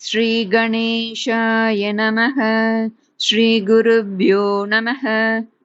ஸ்ரீகணேஷாய நமः ஸ்ரீகுருப்யோ நமः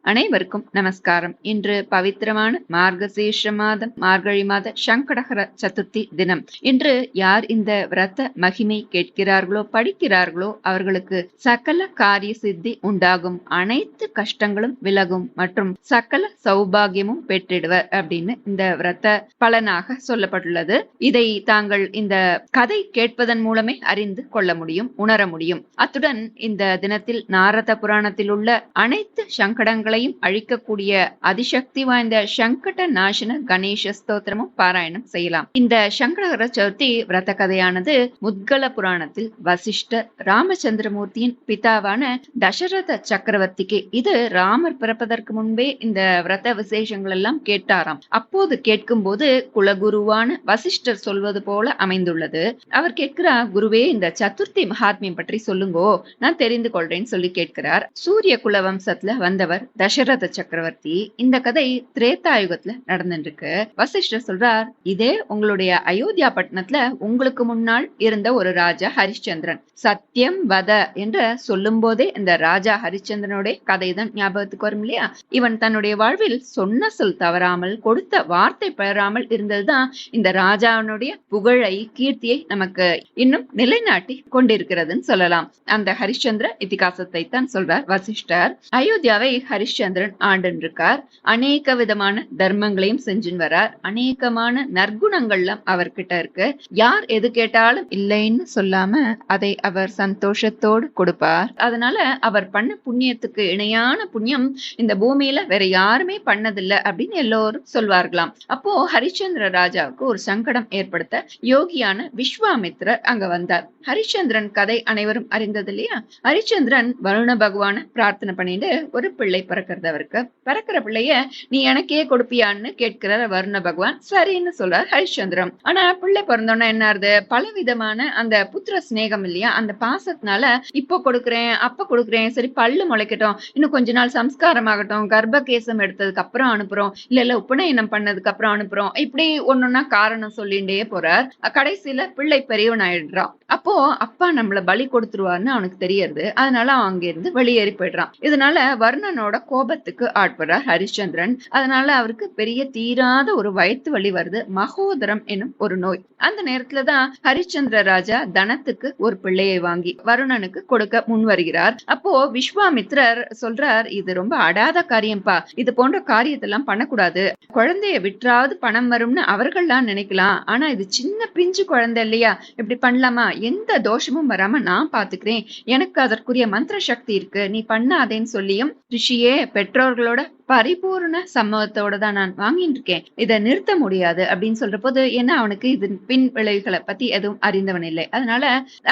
அனைவருக்கும் நமஸ்காரம். இன்று பவித்திரமான மார்கசீர்ஷ மாதம் மார்கழி மாத சங்கடகர சதுர்த்தி தினம். இன்று யார் இந்த விரத மகிமை கேட்கிறார்களோ படிக்கிறார்களோ அவர்களுக்கு சகல காரிய சித்தி உண்டாகும். அனைத்து கஷ்டங்களும் விலகும் மற்றும் சகல சௌபாகியமும் பெற்றிடுவர் அப்படின்னு இந்த விரத பலனாக சொல்லப்பட்டுள்ளது. இதை தாங்கள் இந்த கதை கேட்பதன் மூலமே அறிந்து கொள்ள முடியும் உணர முடியும். அத்துடன் இந்த தினத்தில் நாரத புராணத்தில் உள்ள அனைத்து சங்கடங்கள் சங்கடங்களையும் அழிக்கக்கூடிய அதிசக்தி வாய்ந்த சங்கட நாசன கணேச ஸ்தோத்திரமும் பாராயணம் செய்யலாம். இந்த சங்கடகர சதுர்த்தி விரத கதையானது முத்கல புராணத்தில் வசிஷ்ட ராமச்சந்திரமூர்த்தியின் பிதாவான தசரத சக்கரவர்த்திக்கு இது ராமர் பிறப்பதற்கு முன்பே இந்த விரத விசேஷங்கள் எல்லாம் கேட்டாராம். அப்போது கேட்கும் போது குலகுருவான வசிஷ்டர் சொல்வது போல அமைந்துள்ளது. அவர் கேட்கிறார் குருவே இந்த சதுர்த்தி மகாத்மியம் பற்றி சொல்லுங்கோ நான் தெரிந்து கொள்றேன்னு சொல்லி கேட்கிறார். சூரிய குல வம்சத்துல வந்தவர் தசரத சக்கரவர்த்தி இந்த கதை திரேதாயுகத்துல நடந்துருக்கு வசிஷ்டர் சொல்றார் இதே உங்களுடைய அயோத்தியா பட்டணத்துல உங்களுக்கு முன்னால் இருந்த ஒரு ராஜா ஹரிச்சந்திரன் சத்தியம் வத என்ற சொல்லும் போதே இந்த ராஜா ஹரிச்சந்திரனுடைய கதை தான் ஞாபகத்துக்கு வரும் இல்லையா? இவன் தன்னுடைய வாழ்வில் சொன்ன சொல் தவறாமல் கொடுத்த வார்த்தை பெறாமல் இருந்ததுதான் இந்த ராஜாவினுடைய புகழை கீர்த்தியை நமக்கு இன்னும் நிலைநாட்டி கொண்டிருக்கிறதுன்னு சொல்லலாம். அந்த ஹரிச்சந்திர இத்திகாசத்தை தான் சொல்றார் வசிஷ்டர். அயோத்தியாவை ஹரிச்சந்திரன் ஆண்டுன்னு இருக்கார் அநேக விதமான தர்மங்களையும் செஞ்சுன்னு வரார். அநேகமான நற்குணங்கள்லாம் அவர்கிட்ட இருக்கு. யார் எது கேட்டாலும் இல்லைன்னு சொல்லாம அதை அவர் சந்தோஷத்தோடு கொடுப்பார். அதனால அவர் பண்ண புண்ணியத்துக்கு இணையான புண்ணியம் இந்த பூமியில வேற யாருமே பண்ணதில்லை அப்படின்னு எல்லோரும் சொல்வார்களாம். அப்போ ஹரிச்சந்திர ராஜாவுக்கு ஒரு சங்கடம் ஏற்படுத்த யோகியான விஸ்வாமித்ரர் அங்க வந்தார். ஹரிச்சந்திரன் கதை அனைவரும் அறிந்தது இல்லையா ஹரிச்சந்திரன் வருண பகவான பிரார்த்தனை பண்ணிட்டு ஒரு பிள்ளை பிறக்கிறது அவருக்கு. பிறக்கிற பிள்ளைய நீ எனக்கே கொடுப்பியான்னு கேட்கிறார் வருண பகவான். சரின்னு சொல்றார் ஹரிச்சந்திரம். ஆனா பிள்ளை பிறந்தோன்னா என்ன ஆறுது பல விதமான அந்த புத்திர சிநேகம் இல்லையா? அந்த பாசத்தினால இப்போ கொடுக்குறேன் அப்ப கொடுக்குறேன் சரி பல்லு முளைக்கட்டும். இன்னும் கொஞ்ச நாள் சம்ஸ்காரம் ஆகட்டும் கர்ப்பகேசம் எடுத்ததுக்கு அப்புறம் அனுப்புறோம். இல்ல இல்ல உபநயனம் பண்ணதுக்கு அப்புறம் அனுப்புறோம். இப்படி ஒன்னொன்னா காரணம் சொல்லிண்டே போறார். கடைசியில பிள்ளை பெரியவன் ஆயிடுறான். அப்போ அப்பா நம்மள பலி கொடுத்துருவாருன்னு அவனுக்கு தெரியறது. அதனால அவன் அங்கிருந்து வெளியேறி போயிடுறான். இதனால வர்ணனோட கோபத்துக்கு ஆட்படுறார் ஹரிச்சந்திரன். அதனால அவருக்கு பெரிய தீராத ஒரு வயிற்று வலி வருது. மகோதரம் என்னும் ஒரு நோய். அந்த நேரத்துலதான் ஹரிச்சந்திர ராஜா தனத்துக்கு ஒரு பிள்ளையை வாங்கி வருணனுக்கு கொடுக்க முன் வருகிறார். அப்போ விஸ்வாமித்ரர் சொல்றார் இது ரொம்ப அடாத காரியம்பா. இது போன்ற காரியத்தெல்லாம் பண்ணக்கூடாது. குழந்தைய விற்றாவது பணம் வரும்னு அவர்கள்லாம் நினைக்கலாம். ஆனா இது சின்ன பிஞ்சு குழந்தை இல்லையா? இப்படி பண்ணலாமா? எந்த தோஷமும் வராம நான் பாத்துக்கிறேன் எனக்கு அதற்குரிய மந்திர சக்தி இருக்கு. நீ பண்ணாதேன்னு சொல்லியும் ரிஷியே பெற்றோர்களோட பரிபூர்ண சம்மதத்தோட தான் நான் வாங்கிட்டு இருக்கேன் இதை நிறுத்த முடியாது அப்படின்னு சொல்ற போது ஏன்னா அவனுக்கு இது பின் விளைவுகளை பத்தி எதுவும் அறிந்தவன் இல்லை. அதனால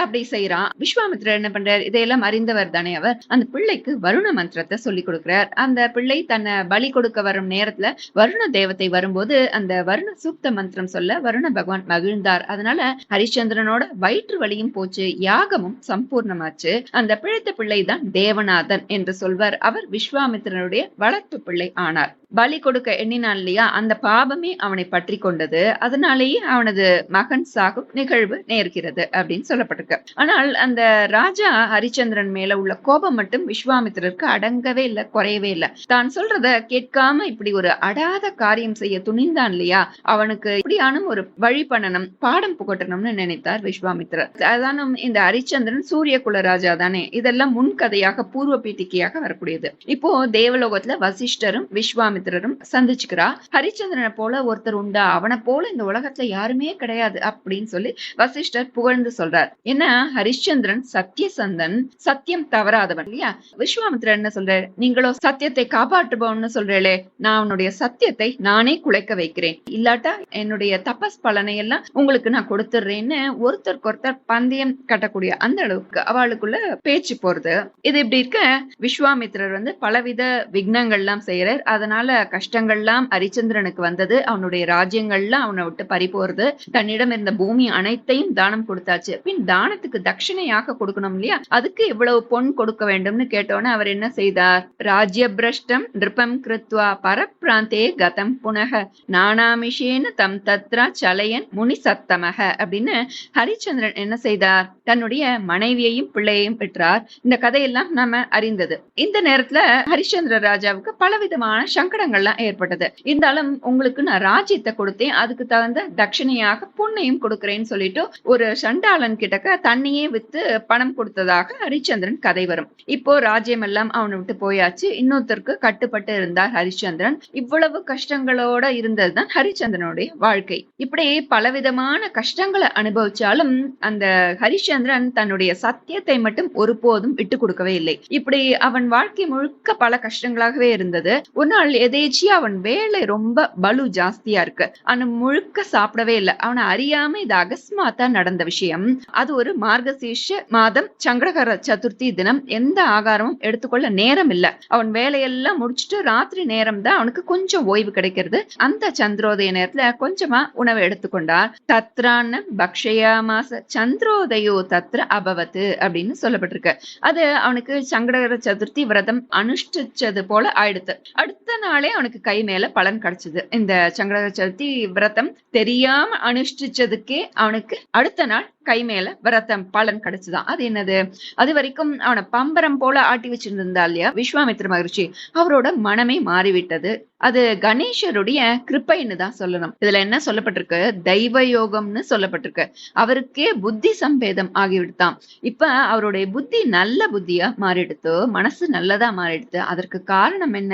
அப்படி செய்யறான் விஸ்வாமித்ரர் என்ன பண்றார்? இதையெல்லாம் அறிந்தவர் தானே அவர். அந்த பிள்ளைக்கு வருண மந்திரத்தை சொல்லி கொடுக்கிறார். அந்த பிள்ளை தன்னை பலி கொடுக்க வரும் நேரத்துல வருண தேவத்தை வரும்போது அந்த வருண சூக்த மந்திரம் சொல்ல வருண பகவான் மகிழ்ந்தார். அதனால ஹரிச்சந்திரனோட வயிற்று வலியும் போச்சு யாகமும் சம்பூர்ணமாச்சு. அந்த பிழைத்த பிள்ளை தான் தேவநாதன் என்று சொல்வர். அவர் விஸ்வாமித்திரனுடைய வளர்ப்பு பிள்ளை ஆனார். பலி கொடுக்க எண்ணினான் இல்லையா அந்த பாபமே அவனை பற்றி கொண்டது அதனாலேயே அவனது மகன் சாகும் நிகழ்வு நேர்கிறது அப்படின்னு சொல்லப்பட்டிருக்கு. ஆனால் அந்த ராஜா ஹரிச்சந்திரன் மேல உள்ள கோபம் மட்டும் விஸ்வாமித்திரருக்கு அடங்கவே இல்லை குறையவே இல்லை. தான் சொல்றத கேட்காம இப்படி ஒரு அடாத காரியம் செய்ய துணிந்தான் இல்லையா அவனுக்கு இப்படியான ஒரு வழி பண்ணணும் பாடம் புகட்டணும்னு நினைத்தார் விஸ்வாமித்திரர். அதானும் இந்த ஹரிச்சந்திரன் சூரிய குல ராஜா தானே. இதெல்லாம் முன்கதையாக பூர்வ பீட்டிக்கையாக வரக்கூடியது. இப்போ தேவலோகத்துல வசிஷ்ட வசிஷ்டரும் விஸ்வாமித்திரரும் சந்திச்சுக்கிறா. ஹரிச்சந்திரனை போல ஒருத்தர் உண்டா? அவனை போல இந்த உலகத்துல யாருமே கிடையாது அப்படின்னு சொல்லி வசிஷ்டர் புகழ்ந்து சொல்றார். ஏன்னா ஹரிச்சந்திரன் சத்தியசந்தன் சத்தியம் தவறாதவன் இல்லையா? விஸ்வாமித்ரன் என்ன சொல்றாரு? நீங்களோ சத்தியத்தை காப்பாற்றுபவன்னு சொல்றேளே நான் உன்னுடைய சத்தியத்தை நானே குலைக்க வைக்கிறேன். இல்லாட்டா என்னுடைய தபஸ் பலனை எல்லாம் உங்களுக்கு நான் கொடுத்துடுறேன்னு ஒருத்தருக்கு ஒருத்தர் பந்தயம் கட்டக்கூடிய அந்த அளவுக்கு அவளுக்குள்ள பேச்சு போறது. இது இப்படி இருக்க விஸ்வாமித்திரர் வந்து பலவித விக்னங்கள்லாம் எல்லாம் செய்யறார். அதனால கஷ்டங்கள்லாம் ஹரிச்சந்திரனுக்கு வந்தது. அவனுடைய ராஜ்யங்கள்லாம் அவனை விட்டு பறி போறது. தன்னிடம் இருந்த பூமி அனைத்தையும் தானம் கொடுத்தாச்சு. பின் தானத்துக்கு தட்சிணையாக கொடுக்கணும் இல்லையா? அதுக்கு எவ்வளவு பொன் கொடுக்க வேண்டும்னு கேட்டோன்னு அவர் என்ன செய்தார்? ராஜ்ய பிரஷ்டம் நிருபம் கிருத்வா பரப்பிராந்தே கதம் புனக. நானாமிஷேன தம் தத்ரா சலையன் முனி சத்தமக. அப்படின்னு ஹரிச்சந்திரன் என்ன செய்தார்? தன்னுடைய மனைவியையும் பிள்ளையையும் பெற்றார். இந்த கதையெல்லாம் நாம அறிந்தது. இந்த நேரத்துல ஹரிச்சந்திர ராஜாவுக்கு பல பலவிதமான சங்கடங்கள்லாம் ஏற்பட்டது. இருந்தாலும் உங்களுக்கு நான் ராஜ்யத்தை கொடுத்தேன். அதுக்கு தகுந்த தட்சணையாக பொண்ணையும் கொடுக்கிறேன்னு சொல்லிட்டு ஒரு சண்டாளன் கிட்டக்க தண்ணியே வித்து பணம் கொடுத்ததாக ஹரிச்சந்திரன் கதை வரும். இப்போ ராஜ்யம் எல்லாம் அவனை விட்டு போயாச்சு. இன்னொருத்தருக்கு கட்டுப்பட்டு இருந்தார் ஹரிச்சந்திரன். இவ்வளவு கஷ்டங்களோட இருந்ததுதான் ஹரிச்சந்திரனுடைய வாழ்க்கை. இப்படி பலவிதமான கஷ்டங்களை அனுபவிச்சாலும் அந்த ஹரிச்சந்திரன் தன்னுடைய சத்தியத்தை மட்டும் ஒருபோதும் விட்டு கொடுக்கவே இல்லை. இப்படி அவன் வாழ்க்கை முழுக்க பல கஷ்டங்களாகவே இருந்தது. ஒரு நாள் எதேச்சியா அவன் வேலை ரொம்ப பலு ஜாஸ்தியா இருக்கு. அவன் முழுக்க சாப்பிடவே இல்லை. அவனை அறியாம இது அகஸ்மாத்தா நடந்த விஷயம். அது ஒரு மார்கசீஷ மாதம் சங்கடகர சதுர்த்தி தினம். எந்த ஆகாரமும் எடுத்துக்கொள்ள நேரம் இல்ல. அவன் வேலையெல்லாம் முடிச்சுட்டு ராத்திரி நேரம் தான் அவனுக்கு கொஞ்சம் ஓய்வு கிடைக்கிறது. அந்த சந்திரோதய நேரத்துல கொஞ்சமா உணவு எடுத்துக்கொண்டார். தத்ரான பக்ஷயாமாச சந்திரோதயோ தத்ர அபவத்து அப்படின்னு சொல்லப்பட்டிருக்கு. அது அவனுக்கு சங்கடகர சதுர்த்தி விரதம் அனுஷ்டிச்சது போல ஆயிடுத்து அடுத்த நாளே அவனுக்கு கை மேல பலன் கிடைச்சது. இந்த சங்கர சதுர்த்தி விரதம் தெரியாம அனுஷ்டிச்சதுக்கே அவனுக்கு அடுத்த நாள் கை மேல விரதம் பலன் கிடைச்சுதான். அது என்னது? அது வரைக்கும் அவனை பம்பரம் போல ஆட்டி வச்சிருந்தா இல்லையா? விஸ்வாமித்ர மகிழ்ச்சி அவரோட மனமே மாறிவிட்டது. அது கணேசருடைய கிருப்பைன்னு தான் சொல்லணும். இதுல என்ன சொல்லப்பட்டிருக்கு? தெய்வ யோகம்னு சொல்லப்பட்டிருக்கு. அவருக்கே புத்தி சம்பேதம் ஆகிவிடுதான் இப்ப அவருடைய புத்தி நல்ல புத்தியா மாறிடுத்து மனசு நல்லதா மாறிடுத்து அதற்கு காரணம் என்ன?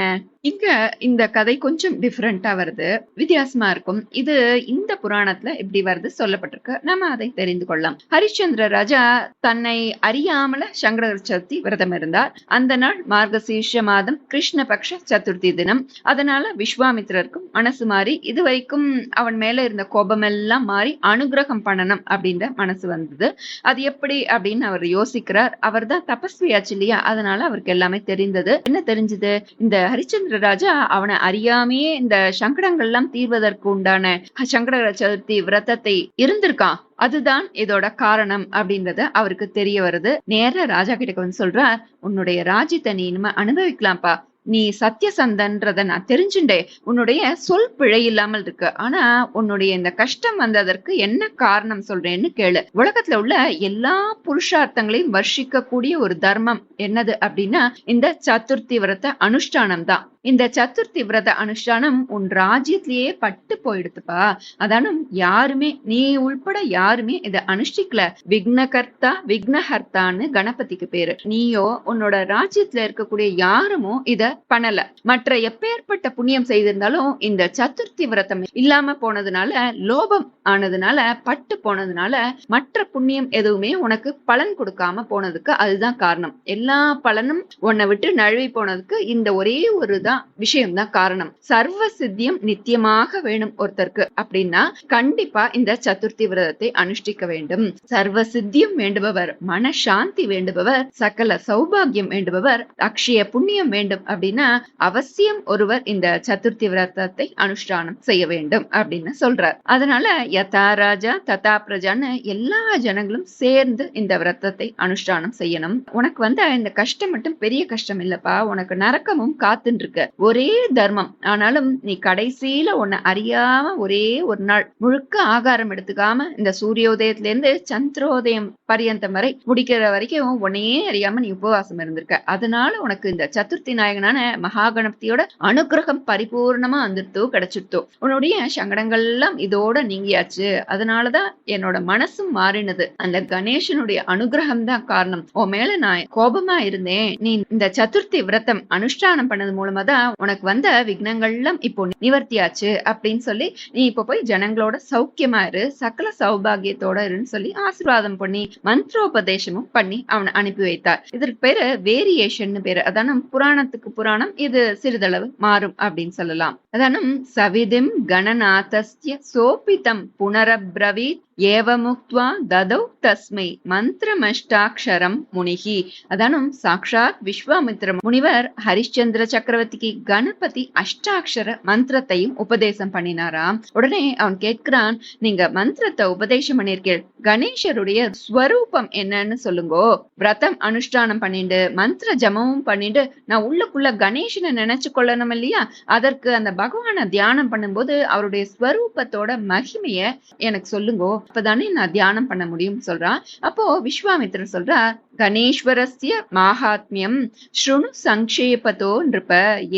இங்க இந்த கதை கொஞ்சம் டிஃப்ரெண்டா வருது. வித்தியாசமா இருக்கும். இது இந்த புராணத்துல இப்படி வருது சொல்லப்பட்டிருக்கு. நம்ம அதை தெரிந்து கொள்ளலாம். ஹரிச்சந்திர ராஜா தன்னை அறியாமல சங்கர சதுர்த்தி விரதம் இருந்தார். அந்த நாள் மார்கசீஷ மாதம் கிருஷ்ணபக்ஷ சதுர்த்தி தினம். அதனால விஸ்வாமித்திரருக்கும் மனசு மாறி இது வரைக்கும் அவன் மேல இருந்த கோபம் எல்லாம் மாறி அனுகிரகம் பண்ணணும் அப்படின்ற மனசு வந்தது. அது எப்படி அப்படின்னு அவர் யோசிக்கிறார். அவர் தான் தபஸ்வியாச்சு இல்லையா? அதனால அவருக்கு எல்லாமே தெரிந்தது. என்ன தெரிஞ்சது? இந்த ஹரிச்சந்திர ராஜா அவனை அறியாமையே இந்த சங்கடங்கள்லாம் தீர்வதற்கு உண்டான சங்கட சதுர்த்தி விரதத்தை இருந்திருக்கான் அதுதான் இதோட காரணம் அப்படின்றத அவருக்கு தெரிய வருது. நேர ராஜா கிட்ட வந்து சொல்றார் உன்னுடைய ராஜ்யத்தை நீ இனிமே அனுபவிக்கலாம்ப்பா. நீ சத்தியசந்தன்றத நான் தெரிஞ்சுட்டே உன்னுடைய சொல் பிழை இல்லாமல் இருக்கு. ஆனா உன்னுடைய இந்த கஷ்டம் வந்ததற்கு என்ன காரணம் சொல்றேன்னு கேளு. உலகத்துல உள்ள எல்லா புருஷார்த்தங்களையும் வர்ஷிக்க கூடிய ஒரு தர்மம் என்னது அப்படின்னா இந்த சதுர்த்தி விரத அனுஷ்டானம் தான் இந்த சதுர்த்தி விரத அனுஷ்டானம் உன் ராஜ்யத்திலேயே பட்டு போயிடுத்துப்பா. அதானும் யாருமே நீ உள்பட யாருமே இதை அனுஷ்டிக்கல. விக்னகர்த்தா விக்னஹர்த்தான்னு கணபதிக்கு பேரு. நீயோ உன்னோட ராஜ்யத்துல இருக்கக்கூடிய யாருமோ இத பண்ணல. மற்ற எப்பேற்பட்ட புண்ணியம் செய்திருந்தாலும் இந்த சதுர்த்தி விரதம் இல்லாம போனதுனால லோபம் ஆனதுனால பட்டு போனதுனால மற்ற புண்ணியம் எதுவுமே உனக்கு பலன் கொடுக்காம போனதுக்கு அதுதான் காரணம். எல்லா பலனும் உன்னை விட்டு நழுவி போனதுக்கு இந்த ஒரே ஒரு தான் விஷயம் தான் காரணம். சர்வ சித்தியம் நித்தியமாக வேணும் ஒருத்தருக்கு அப்படின்னா கண்டிப்பா இந்த சதுர்த்தி விரதத்தை அனுஷ்டிக்க வேண்டும். சர்வ சித்தியம் வேண்டுபவர் மன சாந்தி வேண்டுபவர் சகல சௌபாகியம் வேண்டுபவர் அக்ஷய புண்ணியம் வேண்டும் அப்படின்னா அவசியம் ஒருவர் இந்த சதுர்த்தி விரதத்தை அனுஷ்டானம் செய்ய வேண்டும் அப்படின்னு சொல்றார். அதனால யதா ராஜா ததா பிரஜான்னு எல்லா ஜனங்களும் சேர்ந்து இந்த விரதத்தை அனுஷ்டானம் செய்யணும். உனக்கு வந்த இந்த கஷ்டம் மட்டும் பெரிய கஷ்டம் இல்லப்பா. உனக்கு நரக்கமும் காத்துன்னு இருக்கு. ஒரே தர்மம். ஆனாலும் நீ கடைசியில உன்னை அறியாம ஒரே ஒரு நாள் முழுக்க ஆகாரம் எடுத்துக்காம இந்த சூரியோதயத்துல இருந்து சந்திரோதயம் பரியந்தம் வரை முடிக்கிற வரைக்கும் உன்னையே அறியாம நீ உபவாசம் இருந்திருக்க. அதனால உனக்கு இந்த சதுர்த்தி நாயகனான மகாகணபதியோட அனுகிரகம் பரிபூர்ணமா வந்துருத்தோ கிடைச்சிருத்தோ உன்னுடைய சங்கடங்கள் எல்லாம் இதோட நீங்கியாச்சு. அதனாலதான் என்னோட மனசும் மாறினது. அந்த கணேசனுடைய அனுகிரகம் தான் காரணம். உன் மேல நான் கோபமா இருந்தேன். நீ இந்த சதுர்த்தி விரதம் அனுஷ்டானம் பண்ணது மூலமா தான் உனக்கு வந்த விக்னங்கள்லாம் இப்போ நிவர்த்தியாச்சு அப்படின்னு சொல்லி நீ இப்ப போய் ஜனங்களோட சௌக்கியமா இரு சகல சௌபாகியத்தோட இருன்னு சொல்லி ஆசீர்வாதம் பண்ணி மந்திரோபதேசமும் பண்ணி அவனை அனுப்பி வைத்தார். இதற்கு பேரு வேரியேஷன் பேரு. அதான புராணத்துக்கு புராணம் இது சிறிதளவு மாறும் அப்படின்னு சொல்லலாம். அதானும் சவிதிம் கணநாதஸ்ய சோபிதம் புனரப்ரவீத் ஏவமுக்த்வா ததௌ தஸ்மை மந்திரமஷ்டாட்சரம் முனிகி. அதனும் சாக்ஷாத் விஸ்வாமித்ர முனிவர் ஹரிஷ்சந்திர சக்கரவர்த்திக்கு கணபதி அஷ்டாட்சர மந்திரத்தையும் உபதேசம் பண்ணினாராம் உடனே அவன் கேட்கிறான் நீங்க மந்திரத்தை உபதேசம் பண்ணிருக்கீர்கள் கணேஷருடைய ஸ்வரூபம் என்னன்னு சொல்லுங்கோ. விரதம் அனுஷ்டானம் பண்ணிட்டு மந்திர ஜபமும் பண்ணிட்டு நான் உள்ளுக்குள்ள கணேஷனை நினைச்சு கொள்ளணும் இல்லையா? அதற்கு அந்த பகவானை தியானம் பண்ணும்போது அவருடைய ஸ்வரூபத்தோட மகிமைய எனக்கு சொல்லுங்கோ. அப்பதானே நான் தியானம் பண்ண முடியும் சொல்றான் அப்போ விஸ்வாமித்திரன் சொல்றார் கணேஸ்வரஸ்ய மாஹாத்மியம் ஸ்ருணு சங்கேபதோ நிருப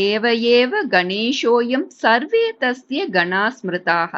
ஏவ ஏவ கணேஷோயம் சர்வே தஸ்ய கணாஸ்மிருதாக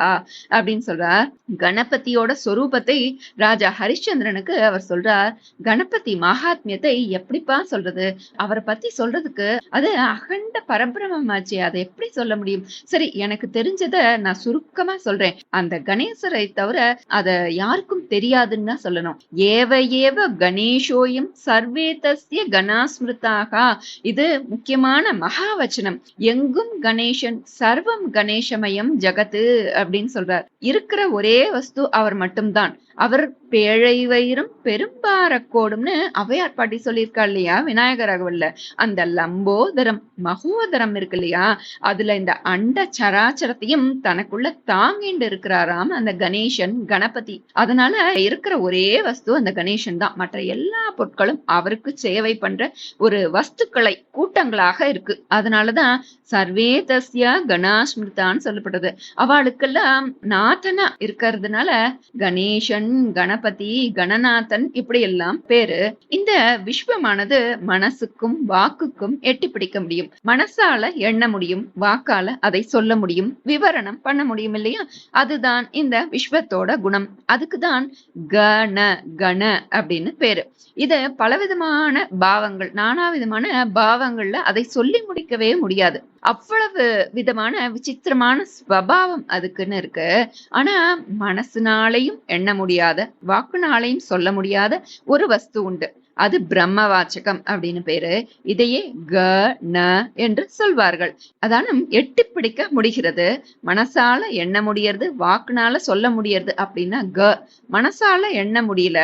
அப்படின்னு சொல்றார். கணபதியோட சொரூபத்தை ராஜா ஹரிச்சந்திரனுக்கு அவர் சொல்றார். கணபதி மகாத்மியத்தை எப்படிப்பா சொல்றது? அவரை பத்தி சொல்றதுக்கு அது அகண்ட பரபிரமமாச்சு அதை எப்படி சொல்ல முடியும்? சரி எனக்கு தெரிஞ்சத நான் சுருக்கமா சொல்றேன். அந்த கணேசரை தவிர அத யாருக்கும் தெரியாதுன்னு தான் சொல்லணும். ஏவ ஏவ கணேஷோ சர்வே சர்வேதஸ்ய கணாஸ்மிருதாக. இது முக்கியமான மகாவச்சனம். எங்கும் கணேசன் சர்வம் கணேசமயம் ஜகத்து அப்படின்னு சொல்றார். இருக்கிற ஒரே வஸ்து அவர் மட்டும்தான். அவர் பேழை வயிறும் பெரும்பாரக்கோடும்னு அவையார் பாட்டி சொல்லியிருக்கா இல்லையா? விநாயகர் ராகவல்ல அந்த லம்போதரம் மகோதரம் இருக்கு இல்லையா? அதுல இந்த அண்ட சராச்சரத்தையும் தனக்குள்ள தாங்கிண்டு இருக்கிறாராம் அந்த கணேசன் கணபதி. அதனால இருக்கிற ஒரே வஸ்து அந்த கணேசன் தான். மற்ற எல்லா பொருட்களும் அவருக்கு சேவை பண்ற ஒரு வஸ்துக்களை கூட்டங்களாக இருக்கு. அதனாலதான் சர்வே தஸ்யா கணாஸ்மிருதான்னு சொல்லப்பட்டது. அவளுக்கெல்லாம் நாதனா இருக்கிறதுனால கணேசன் கணபதி கணநாதன் இப்படி எல்லாம் பேரு. இந்த விஸ்வமானது மனசுக்கும் வாக்குக்கும் எட்டி பிடிக்க முடியும். மனசால எண்ண முடியும் வாக்கால அதை சொல்ல முடியும் விவரணம் பண்ண முடியும் இல்லையா? அதுதான் இந்த விஸ்வத்தோட குணம். அதுக்குதான் கண கண அப்படின்னு பேரு. இது பலவிதமான பாவங்கள் நானா விதமான பாவங்கள்ல அதை சொல்லி முடிக்கவே முடியாது. அவ்வளவு விதமான விசித்திரமான ஸ்வபாவம் அதுக்குன்னு இருக்கு. ஆனா மனசுனாலையும் எண்ண முடியும் வாக்குனாலையும் சொல்ல முடியாத ஒரு வஸ்து உண்டு. அது பிரம்ம வாச்சகம் அப்படின்னு பேரு. இதையே க ந என்று சொல்வார்கள். அதான எட்டி பிடிக்க முடிகிறது. மனசால எண்ண முடியறது வாக்குனால சொல்ல முடியறது அப்படின்னா க. மனசால எண்ண முடியல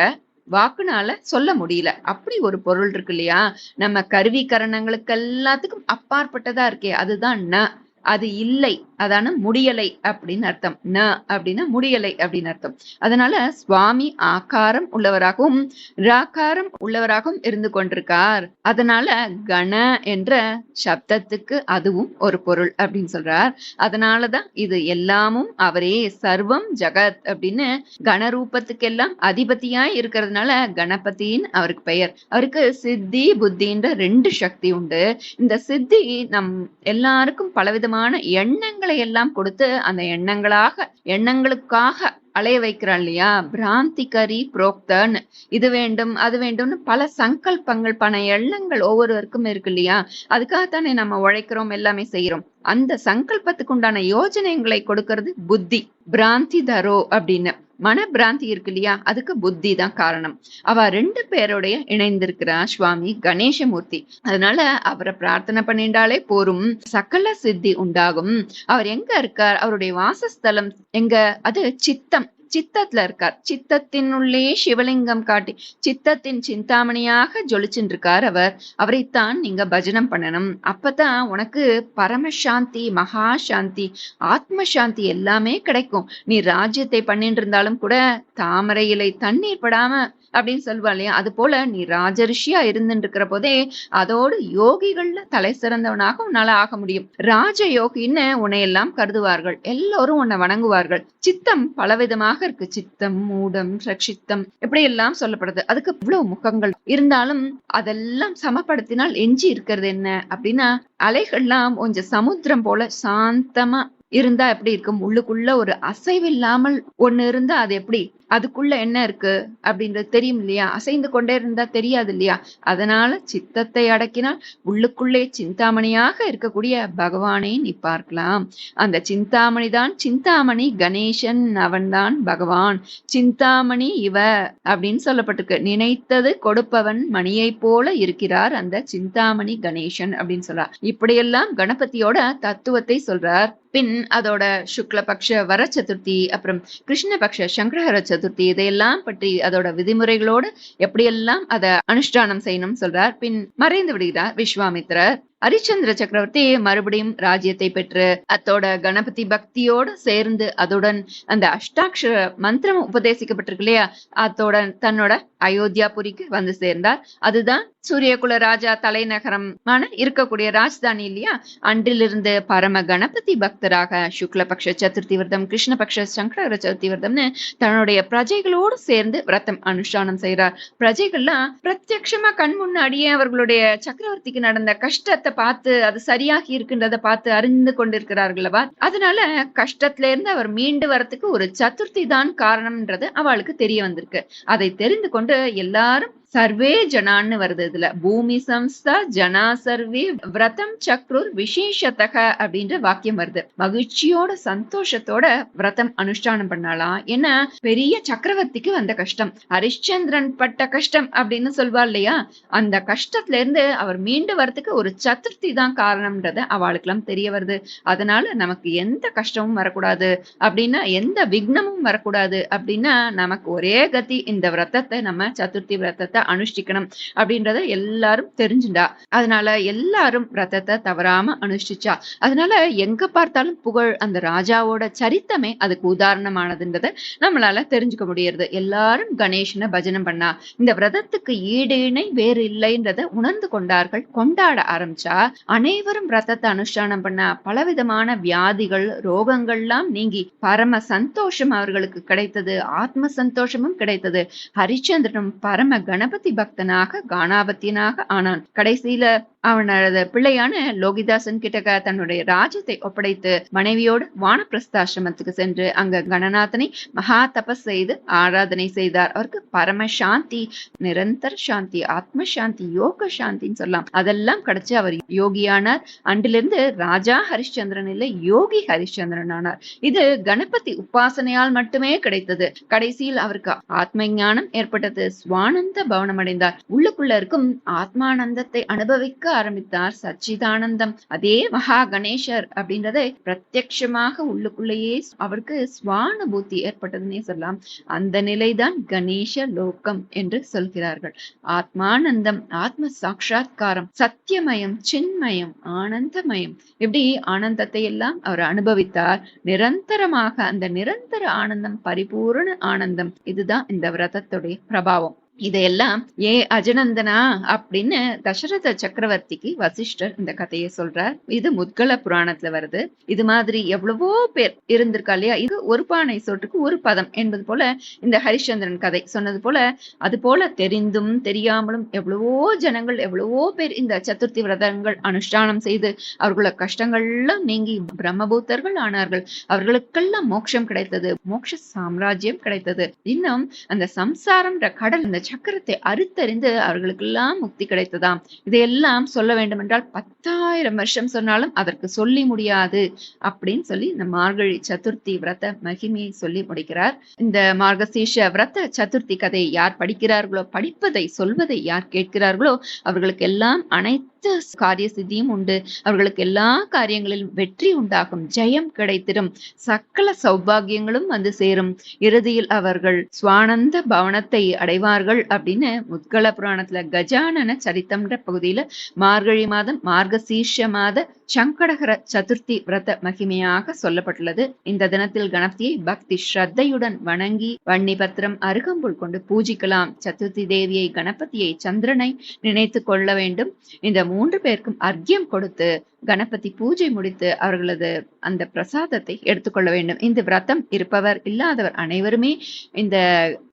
வாக்குனால சொல்ல முடியல. அப்படி ஒரு பொருள் இருக்கு இல்லையா? நம்ம கருவி கரணங்களுக்கு எல்லாத்துக்கும் அப்பாற்பட்டதா இருக்கே அதுதான் ந. அது இல்லை. அதான முடியலை அப்படின்னு அர்த்தம். ந அப்படின்னா முடியலை அப்படின்னு அர்த்தம். அதனால சுவாமி ஆகாரம் உள்ளவராகவும் ராகாரம் உள்ளவராகவும் இருந்து கொண்டிருக்கார். அதனால கண என்ற சப்தத்துக்கு அதுவும் ஒரு பொருள் அப்படின்னு சொல்றார். அதனாலதான் இது எல்லாமும் அவரே சர்வம் ஜகத் அப்படின்னு கணரூபத்துக்கெல்லாம் அதிபதியாய் இருக்கிறதுனால கணபதின்னு அவருக்கு பெயர். அவருக்கு சித்தி புத்தின்ற ரெண்டு சக்தி உண்டு. இந்த சித்தி நம் எல்லாருக்கும் பலவிதமான எண்ணங்கள் எல்லாம் கொடுத்து அந்த எண்ணங்களாக எண்ணங்களுக்காக அலைய வைக்கிறான் இல்லையா? பிராந்திகரி புரோக்தன் இது வேண்டும் அது வேண்டும்னு பல சங்கல்பங்கள் பண எண்ணங்கள் ஒவ்வொருவருக்கும் இருக்கு இல்லையா? அதுக்காகத்தானே நம்ம உழைக்கிறோம் எல்லாமே செய்யறோம் அந்த சங்கல்பத்துக்கு உண்டான யோஜனைகளை கொடுக்கறது புத்தி. பிராந்தி தரோ அப்படின்னு. மன பிராந்தி இருக்கு இல்லையா? அதுக்கு புத்தி தான் காரணம். அவ ரெண்டு பேரோடைய இணைந்திருக்கிறா சுவாமி கணேசமூர்த்தி. அதனால அவரை பிரார்த்தனை பண்ணிட்டாலே போரும். சகல சித்தி உண்டாகும். அவர் எங்க இருக்கார்? அவருடைய வாசஸ்தலம் எங்க? அது சித்தம். சித்தத்துல இருக்கார். சித்தத்தினுள்ளே சிவலிங்கம் காட்டி சித்தத்தின் சிந்தாமணியாக ஜொலிச்சுட்டு இருக்கார் அவர். அவரைத்தான் நீங்க பஜனம் பண்ணணும். அப்பதான் உனக்கு பரமசாந்தி மகா சாந்தி ஆத்ம சாந்தி எல்லாமே கிடைக்கும். நீ ராஜ்யத்தை பண்ணிட்டு இருந்தாலும் கூட தாமரை இலை தண்ணீர் படாம அப்படின்னு சொல்லுவா இல்லையா? அது போல நீ ராஜரிஷியா இருந்துட்டு போதே அதோடு யோகிகள்ல தலை சிறந்தவனாக உன்னால ஆக முடியும். ராஜ யோகின்னு உன்னை எல்லாம் கருதுவார்கள். எல்லோரும் உன்னை வணங்குவார்கள். சித்தம் பலவிதமாக இருக்கு. சித்தம் மூடம் ரட்சித்தம் இப்படி எல்லாம் சொல்லப்படுது. அதுக்கு இவ்வளவு முகங்கள். இருந்தாலும் அதெல்லாம் சமப்படுத்தினால் எஞ்சி இருக்கிறது என்ன அப்படின்னா அலைகள்லாம் கொஞ்சம் சமுத்திரம் போல சாந்தமா இருந்தா எப்படி இருக்கும்? உள்ளுக்குள்ள ஒரு அசைவில்லாமல் ஒண்ணு இருந்தா அது எப்படி? அதுக்குள்ள என்ன இருக்கு அப்படின்றது தெரியும் இல்லையா? அசைந்து கொண்டே இருந்தா தெரியாது இல்லையா? அதனால சித்தத்தை அடக்கினால் உள்ளுக்குள்ளே சிந்தாமணியாக இருக்கக்கூடிய பகவானை நீ பார்க்கலாம். அந்த சிந்தாமணி தான் சிந்தாமணி கணேசன் அவன்தான் பகவான். சிந்தாமணி இவ அப்படின்னு சொல்லப்பட்டிருக்கு. நினைத்தது கொடுப்பவன் மணியை போல இருக்கிறார் அந்த சிந்தாமணி கணேசன் அப்படின்னு சொல்றார். இப்படியெல்லாம் கணபதியோட தத்துவத்தை சொல்றார். பின் அதோட சுக்லபக்ஷ வர சதுர்த்தி அப்புறம் கிருஷ்ணபக்ஷ சங்கரஹர சதுர்த்தி சதுர்த்தி இதையெல்லாம் பற்றி அதோட விதிமுறைகளோடு எப்படியெல்லாம் அதை அனுஷ்டானம் செய்யணும் சொல்றார். பின் மறைந்து விடுகிறார் விஸ்வாமித்ரர் ஹரிச்சந்திர சக்கரவர்த்தி மறுபடியும் ராஜ்யத்தை பெற்று அத்தோட கணபதி பக்தியோடு சேர்ந்து அதுடன் அந்த அஷ்டாட்சர மந்திரம் உபதேசிக்கப்பட்டிருக்கு இல்லையா? அத்தோட தன்னோட அயோத்தியாபுரிக்கு வந்து சேர்ந்தார். அதுதான் சூரியகுல ராஜா தலைநகரமான இருக்கக்கூடிய ராஜதானி இல்லையா? அன்றிலிருந்து பரம கணபதி பக்தராக சுக்லபக்ஷ சதுர்த்தி விரதம் கிருஷ்ணபக்ஷ சங்கர சதுர்த்தி விரதம்னு தன்னுடைய பிரஜைகளோடு சேர்ந்து விரதம் அனுஷ்டானம் செய்யறார் பிரஜைகள்லாம் பிரத்யட்சமா கண் முன்னாடியே அவர்களுடைய சக்கரவர்த்திக்கு நடந்த கஷ்டத்தை பார்த்து அது சரியாகி இருக்கின்றதை பார்த்து அறிந்து கொண்டிருக்கிறார்களவா அதனால கஷ்டத்துல இருந்து அவர் மீண்டு வரத்துக்கு ஒரு சதுர்த்தி தான் காரணம்ன்றது அவளுக்கு தெரிய வந்திருக்கு. அதை தெரிந்து கொண்டு எல்லாரும் சர்வே ஜனான்னு வருது இதுல. பூமி சம்ஸ்தா ஜனா சர்வே விரதம் சக்ருர் விசேஷத்தக அப்படின்ற வாக்கியம் வருது. மகிழ்ச்சியோட சந்தோஷத்தோட விரதம் அனுஷ்டானம் பண்ணலாம் ஏன்னா பெரிய சக்கரவர்த்திக்கு வந்த கஷ்டம். ஹரிச்சந்திரன் பட்ட கஷ்டம் அப்படின்னு சொல்வார் இல்லையா? அந்த கஷ்டத்துல இருந்து அவர் மீண்டு வரதுக்கு ஒரு சதுர்த்தி தான் காரணம்ன்றது அவளுக்கெல்லாம் தெரிய வருது. அதனால நமக்கு எந்த கஷ்டமும் வரக்கூடாது. அப்படின்னா எந்த விக்னமும் வரக்கூடாது. அப்படின்னா நமக்கு ஒரே கதி இந்த விரதத்தை நம்ம சதுர்த்தி விரதத்தை அனுஷ்டிக்கணும் அப்படின்றத எல்லாரும் தெரிஞ்சுண்டா அதனால எல்லாரும் ரத்தத்தை தவறாம அனுஷ்டிச்சா. அதனால எங்க பார்த்தாலும் புகழ் அந்த ராஜாவோட சரித்தமே அதுக்கு உதாரணமானதுன்றத நம்மளால தெரிஞ்சுக்க முடியறது. எல்லாரும் கணேசனை பஜனம் பண்ணா இந்த விரதத்துக்கு ஈடு இணை வேறு இல்லைன்றத உணர்ந்து கொண்டார்கள் கொண்டாட ஆரம்பிச்சா அனைவரும் ரத்தத்தை அனுஷ்டானம் பண்ணா பலவிதமான வியாதிகள் ரோகங்கள்லாம் நீங்கி பரம சந்தோஷம் அவர்களுக்கு கிடைத்தது ஆத்ம சந்தோஷமும் கிடைத்தது. ஹரிச்சந்திரனும் பரம கணபதி பக்தனாக கானாபத்தியனாக ஆனான். கடைசியில அவனது பிள்ளையான லோகிதாசன் கிட்டக தன்னுடைய ராஜ்யத்தை ஒப்படைத்து மனைவியோடு வானப்பிரஸ்தாசிரமத்துக்கு சென்று அங்க கணநாதனை மகா தபஸ் செய்து ஆராதனை செய்தார். அவருக்கு பரம சாந்தி நிரந்தர சாந்தி ஆத்ம சாந்தி யோக சாந்தின்னு சொல்லலாம் அதெல்லாம் கிடைச்சு அவர் யோகியானார். அன்றிலிருந்து ராஜா ஹரிஷ்சந்திரன் இல்ல யோகி ஹரிஷ்சந்திரன் ஆனார். இது கணபதி உபாசனையால் மட்டுமே கிடைத்தது. கடைசியில் அவருக்கு ஆத்ம ஞானம் ஏற்பட்டது. சுவானந்த கவனமடைந்தார். உள்ளுக்குள்ள இருக்கும் ஆத்மானந்தத்தை அனுபவிக்க ஆரம்பித்தார் சச்சிதானந்தம். அதே மகா கணேசர் அப்படின்றதை பிரத்யட்சமாக உள்ளுக்குள்ளேயே அவருக்கு சுவானுபூத்தி ஏற்பட்டதுன்னே சொல்லலாம். அந்த நிலைதான் கணேச லோகம் என்று சொல்கிறார்கள். ஆத்மானந்தம் ஆத்ம சாட்சா்காரம் சத்தியமயம் சின்மயம் ஆனந்தமயம் இப்படி ஆனந்தத்தை எல்லாம் அவர் அனுபவித்தார். நிரந்தரமாக அந்த நிரந்தர ஆனந்தம் பரிபூர்ண ஆனந்தம் இதுதான் இந்த விரதத்துடைய பிரபாவம். இதையெல்லாம் ஏ அஜனந்தனா அப்படின்னு தசரத சக்கரவர்த்திக்கு வசிஷ்டர் இந்த கதையை சொல்றார். இது முத்கல புராணத்துல வருது. இது மாதிரி எவ்வளவோ பேர் இருந்திருக்கா இல்லையா? இது ஒரு பானை சோற்றுக்கு ஒரு பதம் என்பது போல இந்த ஹரிச்சந்திரன் கதை சொன்னது போல அது போல தெரிந்தும் தெரியாமலும் எவ்வளவோ ஜனங்கள் எவ்வளவோ பேர் இந்த சதுர்த்தி விரதங்கள் அனுஷ்டானம் செய்து அவர்களோட கஷ்டங்கள்லாம் நீங்கி பிரம்மபூத்தர்கள் ஆனார்கள். அவர்களுக்கெல்லாம் மோட்சம் கிடைத்தது. மோட்ச சாம்ராஜ்யம் கிடைத்தது. இன்னும் அந்த சம்சாரம்ன்ற கடல் இந்த சக்கரத்தை அறுத்தறிந்து அவர்களுக்கெல்லாம் முக்தி கிடைத்ததாம். இதையெல்லாம் சொல்ல வேண்டும் என்றால் பத்தாயிரம் வருஷம் சொன்னாலும் அதற்கு சொல்லி முடியாது அப்படின்னு சொல்லி இந்த மார்கழி சதுர்த்தி விரத மகிமையை சொல்லி முடிக்கிறார். இந்த மார்கசீஷ விரத சதுர்த்தி கதையை யார் படிக்கிறார்களோ படிப்பதை சொல்வதை யார் கேட்கிறார்களோ அவர்களுக்கு எல்லாம் அனைத்து காரிய சித்தியும் உண்டு. அவர்களுக்கு எல்லா காரியங்களிலும் வெற்றி உண்டாகும் ஜெயம் கிடைத்திடும். சக்கல சௌபாகியங்களும் வந்து சேரும். இறுதியில் அவர்கள் சுவானந்த பவனத்தை அடைவார்கள். அப்படின்னு முத்கல புராணத்துல கஜானன சரித்தம்ன்ற பகுதியில மார்கழி மாதம் மார்கசீர்ஷ மாத சங்கடகர சதுர்த்தி விரத மகிமையாக சொல்லப்பட்டுள்ளது. இந்த தினத்தில் கணபதியை பக்தி ஸ்ரத்தையுடன் வணங்கி வன்னி பத்திரம் அருகம்புல் கொண்டு பூஜிக்கலாம். சதுர்த்தி தேவியை கணபதியை சந்திரனை நினைத்து கொள்ள வேண்டும். இந்த மூன்று பேருக்கும் அர்க்கியம் கொடுத்து கணபதி பூஜை முடித்து அவர்களது அந்த பிரசாதத்தை எடுத்துக்கொள்ள வேண்டும். இந்த விரதம் இருப்பவர் இல்லாதவர் அனைவருமே இந்த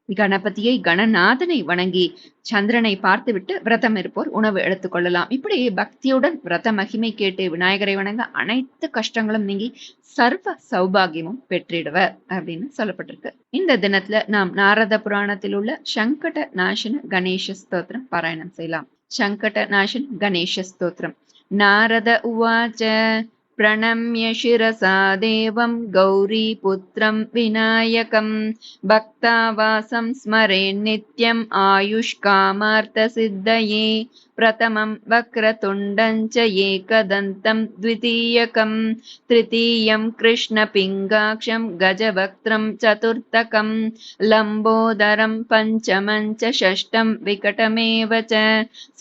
கணபதியை கணநாதனை வணங்கி சந்திரனை பார்த்துவிட்டு விரதம் இருப்போர். உணவு எடுத்துக்கொள்ளலாம் இப்படி பக்தியுடன் விரத மகிமை கேட்டு விநாயகரை வணங்க அனைத்து கஷ்டங்களும் நீங்கி சர்வ சௌபாகியமும் பெற்றிடுவர் அப்படின்னு சொல்லப்பட்டிருக்கு. இந்த தினத்துல நாம் நாரத புராணத்தில் உள்ள சங்கட நாசன கணேச ஸ்தோத்திரம் பாராயணம் செய்யலாம். சங்கட நாசன் கணேச ஸ்தோத்திரம். நாரத உவாச்ச प्रणम्य शिरसा देवं गौरीपुत्रं विनायकं भक्तावासं स्मरेन्नित्यम् आयुष्कामार्थसिद्धये प्रथमं वक्रतुण्डं च एकदन्तं द्वितीयकं तृतीयं कृष्णपिङ्गाक्षं गजवक्त्रं चतुर्थकं लम्बोदरं पञ्चमं च षष्ठं विकटमेव च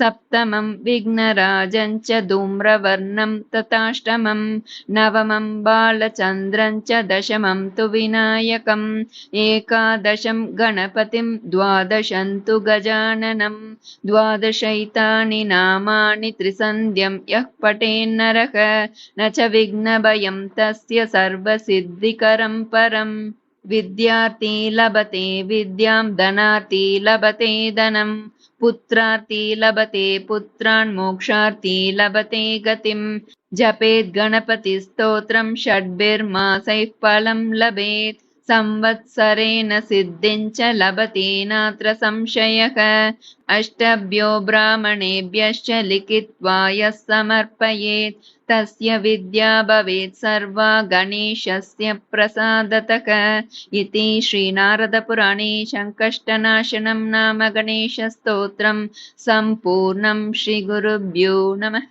सप्तमं विघ्नराजं च धूम्रवर्णं तथाष्टमं नवमं बालचन्द्रं च दशमं तु विनायकम् एकादशं गणपतिं द्वादशं तु गजाननं द्वादशैतानि नामानि त्रिसन्ध्यं यः पठेन्नरः न च विघ्नभयं तस्य सर्वसिद्धिकरं परम् विद्यार्थी लभते विद्यां धनार्थी लभते धनम् पुत्रार्थी लभते पुत्रान् मोक्षार्थी लभते गतिम् जपेत् गणपतिस्तोत्रं षड्भिर्मासैः फलं लभेत् संवत्सरेण सिद्धिं च लभते नात्र संशयः। अष्टभ्यो ब्राह्मणेभ्यश्च लिखित्वा यः समर्पयेत् तस्य विद्या भवेत् सर्वा गणेशस्य प्रसादतः। इति श्रीनारदपुराणे सङ्कष्टनाशनं नाम गणेशस्तोत्रं सम्पूर्णं श्रीगुरुभ्यो नमः